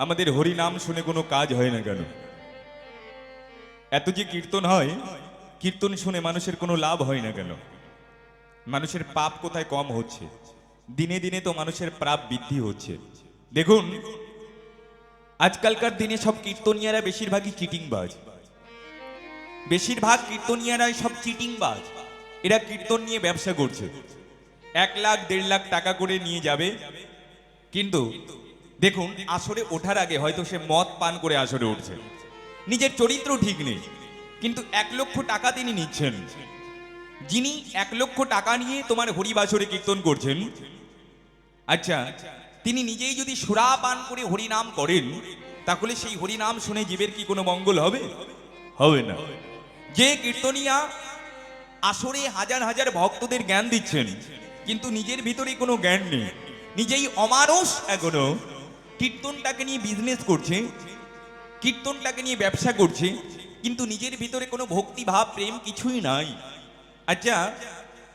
আমাদের হরি নাম শুনে কোনো কাজ হয় না কেন? এত যে কীর্তন হয়, কীর্তন শুনে মানুষের কোনো লাভ হয় না কেন? মানুষের পাপ কোথায় কম হচ্ছে? দিনে দিনে তো মানুষের পাপ বৃদ্ধি হচ্ছে। দেখুন, আজকালকার দিনে সব কীর্তনিয়ারা বেশিরভাগই চিটিংবাজ। বেশিরভাগ কীর্তনিয়ারাই সব চিটিংবাজ। এরা কীর্তন নিয়ে ব্যবসা করছে। এক লাখ, দেড় লাখ টাকা করে নিয়ে যাবে। কিন্তু দেখুন, আসরে ওঠার আগে হয়তো সে মদ পান করে আসরে উঠছে। নিজের চরিত্র ঠিক নেই, কিন্তু এক লক্ষ টাকা তিনি নিচ্ছেন। যিনি এক লক্ষ টাকা নিয়ে তোমার হরিবাসরে কীর্তন করছেন আচ্ছা তিনি নিজেই যদি সুরা পান করে হরিনাম করেন, তাহলে সেই হরিনাম শুনে জীবের কি কোনো মঙ্গল হবে? হবে না। যে কীর্তনিয়া আসরে হাজার হাজার ভক্তদের জ্ঞান দিচ্ছেন, কিন্তু নিজের ভিতরে কোনো জ্ঞান নেই। নিজেই অমানুষ এখনও। কীর্তনটাকে নিয়ে বিজনেস করছে, কীর্তনটাকে নিয়ে ব্যবসা করছে, কিন্তু নিজের ভিতরে কোনো ভক্তি, ভাব, প্রেম কিছুই নাই। আচ্ছা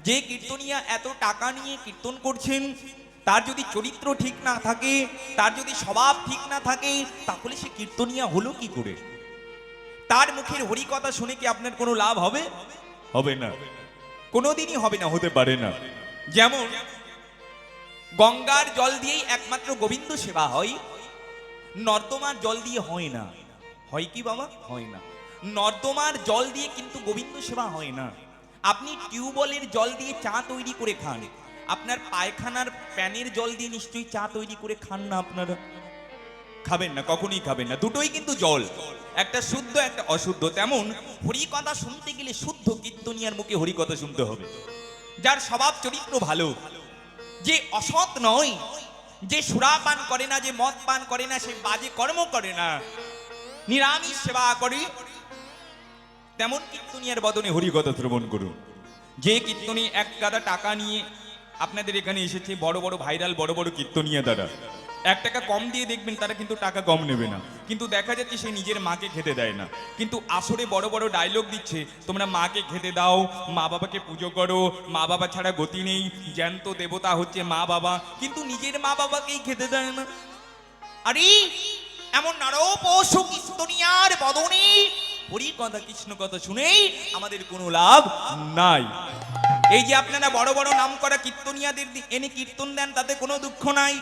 যে কীর্তনিয়া এত টাকা নিয়ে কীর্তন করছেন, তার যদি চরিত্র ঠিক না থাকে, তার যদি স্বভাব ঠিক না থাকে, তাহলে সে কীর্তনিয়া হলো কি করে? তার মুখের হরিকথা শুনে কি আপনার কোনো লাভ হবে? হবে না। কোনোদিনই হবে না, হতে পারে না। যেমন গঙ্গার জল দিয়েই একমাত্র গোবিন্দ সেবা হয়। নর্দমার জল দিয়ে হয় না। হয় কি বাবা? হয় না। নর্দমার জল দিয়ে কিন্তু গোবিন্দ সেবা হয় না। আপনি টিউবওয়েলের জল দিয়ে চা তৈরি করে খান। আপনার পায়খানার প্যানের জল দিয়ে নিশ্চয়ই চা তৈরি করে খান না আপনারা? খাবেন না, কখনোই খাবেন না। দুটোই কিন্তু জল। একটা শুদ্ধ, একটা অশুদ্ধ। তেমন হরিকথা শুনতে গেলে শুদ্ধ কীর্তনিয়ার মুখে হরিকথা শুনতে হবে। যার স্বভাব চরিত্র ভালো যে অসৎ নয়, যে সুরা পান করে না, যে মদ পান করে না, সে বাজে কর্ম করে না। নিরামিষ সেবা করি। তেমন কীর্তনিয়ার বদনে হরিকথা শ্রবণ করুন। যে কীর্তনী এক গাদা টাকা নিয়ে আপনাদের এখানে এসেছে বড় বড় ভাইরাল, বড় বড় কীর্তনিয়া দ্বারা। এক টাকা কম দিয়ে দেখবেন, তারা কিন্তু টাকা কম নেবে না। কিন্তু দেখা যাচ্ছে সে নিজের মাকে খেতে দেয় না। কিন্তু আসরে বড় বড় ডায়লগ দিচ্ছে, তোমরা মাকে খেতে দাও, মা বাবাকে পুজো করো, মা বাবা ছাড়া গতি নেই, জ্যান্ত দেবতা হচ্ছে মা বাবা। কিন্তু নিজের মা বাবাকেই খেতে দেয় না। আরে, এমন নারো পশু কীর্তনিয়ার বদনে, হরি কথা কৃষ্ণ কথা শুনেই আমাদের কোনো লাভ নাই। এই যে আপনারা বড় বড় নাম করা কীর্তনিয়াদের এনে কীর্তন দেন, তাতে কোনো দুঃখ নাই।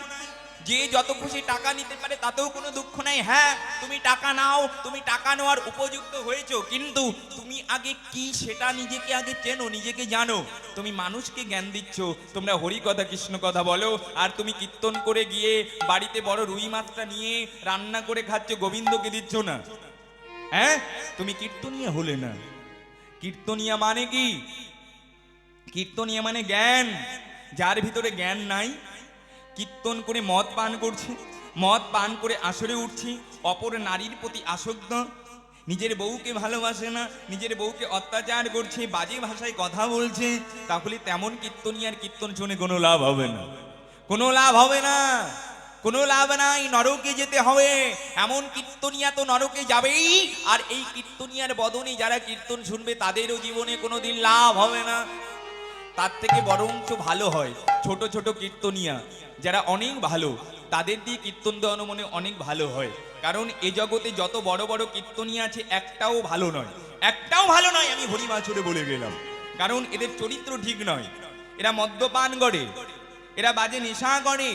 যে যত খুশি টাকা নিতে পারে, তাতেও কোনো দুঃখ নাই। হ্যাঁ তুমি টাকা নাও, তুমি টাকা নেওয়ার উপযুক্ত হয়েছো, কিন্তু তুমি আগে কি সেটা নিজেকে আগে চেনো, নিজেকে জানো। তুমি মানুষকে জ্ঞান দিচ্ছ। তোমরা হরি কথা কৃষ্ণ কথা বলো, আর তুমি কীর্তন করে গিয়ে বাড়িতে বড় রুই মাছটা নিয়ে রান্না করে খাচ্ছ, গোবিন্দকে দিচ্ছ না। হ্যাঁ তুমি কীর্তনিয়া হলে না। কীর্তনিয়া মানে কি? কীর্তনিয়া মানে জ্ঞান। যার ভিতরে জ্ঞান নাই কীর্তন করে মদ পান করছে, মদ পান করে আসরে উঠছি, অপর নারীর প্রতি আসক্ত। নিজের বউকে ভালোবাসে না, নিজের বউকে অত্যাচার করছে, বাজে ভাষায় কথা বলছে, তাহলে তেমন কীর্তনিয়ার কীর্তন শুনে কোনো লাভ হবে না। কোনো লাভ হবে না, কোনো লাভ নাই, নরকে যেতে হবে। এমন কীর্তনিয়া তো নরকে যাবেই, আর এই কীর্তনিয়ার বদনে যারা কীর্তন শুনবে, তাদেরও জীবনে কোনোদিন লাভ হবে না। তার থেকে বরঞ্চ ভালো হয়। ছোট ছোট কীর্তনিয়া, যারা অনেক ভালো, তাদের দিয়ে কীর্তন দেওয়ানো মনে অনেক ভালো হয়। কারণ এ জগতে যত বড় বড় কীর্তনিয়া আছে, একটাও ভালো নয়। একটাও ভালো নয়, আমি হরিমাছুরে বলে গেলাম। কারণ এদের চরিত্র ঠিক নয়। এরা মদ্যপান করে, এরা বাজে নেশা করে,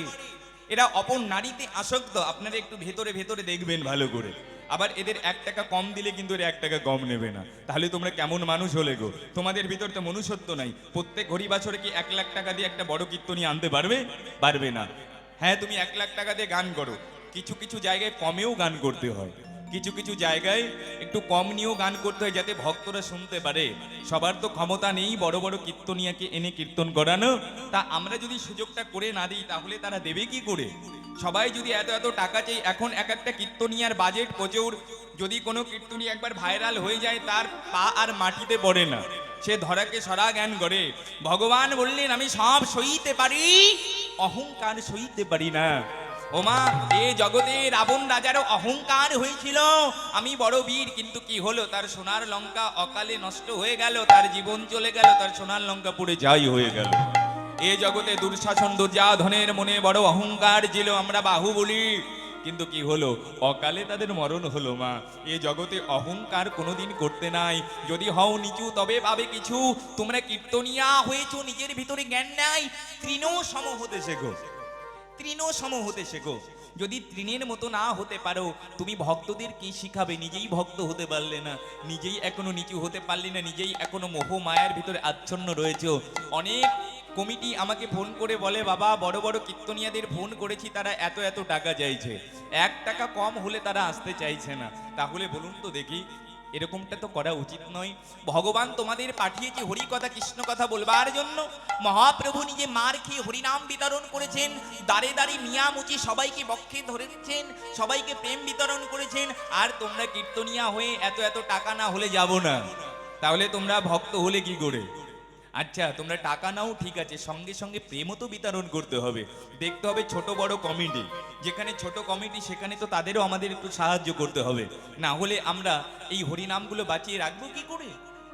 এরা অপর নারীতে আসক্ত। আপনারা একটু ভেতরে ভেতরে দেখবেন ভালো করে। আবার এদের এক টাকা কম দিলে কিন্তু এরা এক টাকা কম নেবে না। তাহলে তোমরা কেমন মানুষ হলে গো? তোমাদের ভিতর তো মনুষ্যত্ব নাই। প্রত্যেক হরি বছরে কি এক লাখ টাকা দিয়ে একটা বড় কীর্তনী আনতে পারবে? পারবে না। হ্যাঁ তুমি এক লাখ টাকা দিয়ে গান করো। কিছু কিছু জায়গায় কমেও গান করতে হয়। কিছু কিছু জায়গায় একটু কম নিয়েও গান করতে হয় যাতে ভক্তরা শুনতে পারে। সবার তো ক্ষমতা নেই বড় বড় কীর্তনিয়াকে এনে কীর্তন করানো। তা আমরা যদি সুযোগটা করে না দিই, তাহলে তারা দেবে কি করে? সবাই যদি এত এত টাকা চাই এখন এক একটা কীর্তনিয়ার বাজেট প্রচুর, যদি কোনো কীর্তনী একবার ভাইরাল হয়ে যায়, তার পা আর মাটিতে পড়ে না। সে ধরাকে সরা জ্ঞান করে। ভগবান বললেন, আমি সব সইতে পারি, অহংকার সইতে পারি না। ওমা, এ জগতে রাবণ রাজারও অহংকার হয়েছিল। আমি বড় বীর, কিন্তু কি হলো? তার সোনার লঙ্কা অকালে নষ্ট হয়ে গেল, তার জীবন চলে গেল, তার সোনার লঙ্কা পুড়ে যাই হয়ে গেল। এ জগতে দুঃশাসন, দুর্যাধনের মনে বড় অহংকার ছিল, আমরা বাহু বলি। কিন্তু কি হলো? অকালে তাদের মরণ হলো মা। এ জগতে অহংকার কোনোদিন করতে নাই। যদি হও নিচু, তবে পাবে কিছু। তোমরা কীর্তনিয়া হয়েছো, নিজের ভিতরে জ্ঞান নাই। তৃণ সম হতে শেখো। তৃণ সম হতে শেখো। যদি তৃণের মতো না হতে পারো, তুমি ভক্তদের কি শিখাবে? নিজেই ভক্ত হতে পারলে না। নিজেই এখনও নিচু হতে পারলে না। নিজেই এখনও মোহ মায়ার ভিতরে আচ্ছন্ন রয়েছে। অনেক কমিটি আমাকে ফোন করে বলে, বাবা, বড় বড় কীর্তনিয়াদের ফোন করেছি, তারা এত এত টাকা চাইছে। এক টাকা কম হলে তারা আসতে চাইছে না। তাহলে বলুন তো দেখি, এরকমটা তো করা উচিত নয়। ভগবান তোমাদের পাঠিয়েছে হরি কথা কৃষ্ণ কথা বলবার জন্য। মহাপ্রভু নিজে মার খেয়ে হরিনাম বিতরণ করেছেন। দাঁড়ে দাঁড়ে মিয়ামুচি সবাইকে বক্ষে ধরেছেন, সবাইকে প্রেম বিতরণ করেছেন। আর তোমরা কীর্তনিয়া হয়ে এত এত টাকা না হলে যাব না। তাহলে তোমরা ভক্ত হলে কি করে? আচ্ছা তোমরা টাকা নাও, ঠিক আছে, সঙ্গে সঙ্গে প্রেমও তো বিতরণ করতে হবে। দেখতে হবে ছোট বড় কমিটি। যেখানে ছোট কমিটি, সেখানে তো তাদেরও আমাদের একটু সাহায্য করতে হবে। না হলে আমরা এই হরিনামগুলো বাঁচিয়ে রাখব কি করে?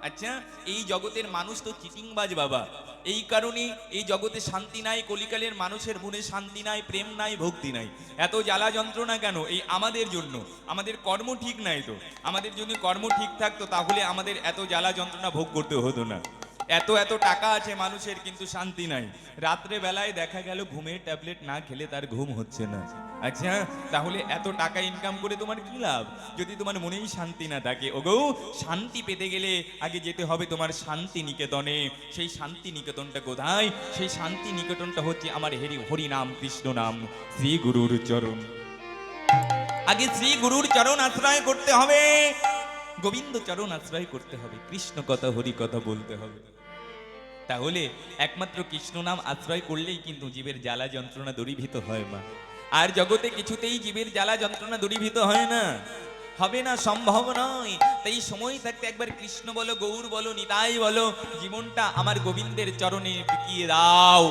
আচ্ছা এই জগতের মানুষ তো চিটিংবাজ বাবা। এই কারণে এই জগতে শান্তি নাই, কলিকালের মানুষের মনে শান্তি নাই, প্রেম নাই, ভক্তি নাই। এত জ্বালা যন্ত্রণা কেন? এই আমাদের জন্য। আমাদের কর্ম ঠিক নাই তো। আমাদের যদি কর্ম ঠিক থাকতো, তাহলে আমাদের এত জ্বালা যন্ত্রণা ভোগ করতে হতো না। এত এত টাকা আছে মানুষের, কিন্তু শান্তি নাই। রাত্রে বেলায় দেখা গেল ঘুমের ট্যাবলেট না খেলে তার ঘুম হচ্ছে না। আচ্ছা তাহলে এত টাকা ইনকাম করে তোমার কি লাভ? যদি তোমার মনেই শান্তি না থাকে। ওগো, শান্তি পেতে গেলে আগে যেতে হবে তোমার শান্তি নিকেতনে সেই শান্তি নিকেতনটা কোথায়? সেই শান্তি নিকেতনটা হচ্ছে আমার হেরি হরি নাম কৃষ্ণ নাম, শ্রী গুরুর চরণ। আগে শ্রী গুরুর চরণ আশ্রয় করতে হবে। গোবিন্দ চরণ আশ্রয় করতে হবে। কৃষ্ণ কথা, হরি কথা বলতে হবে। তাহলে একমাত্র কৃষ্ণ নাম আশ্রয় করলেই কিন্তু জীবের জ্বালা যন্ত্রণা দূরীভূত হয়, মা। আর জগতে কিছুতেই জীবের জ্বালা যন্ত্রণা দূরীভূত হয় না। হবে না, সম্ভব নয়। তাই সময় থাকতে একবার কৃষ্ণ বলো, গৌর বলো, নিতাই বলো, জীবনটা আমার গোবিন্দের চরণে বিকিয়ে দাও।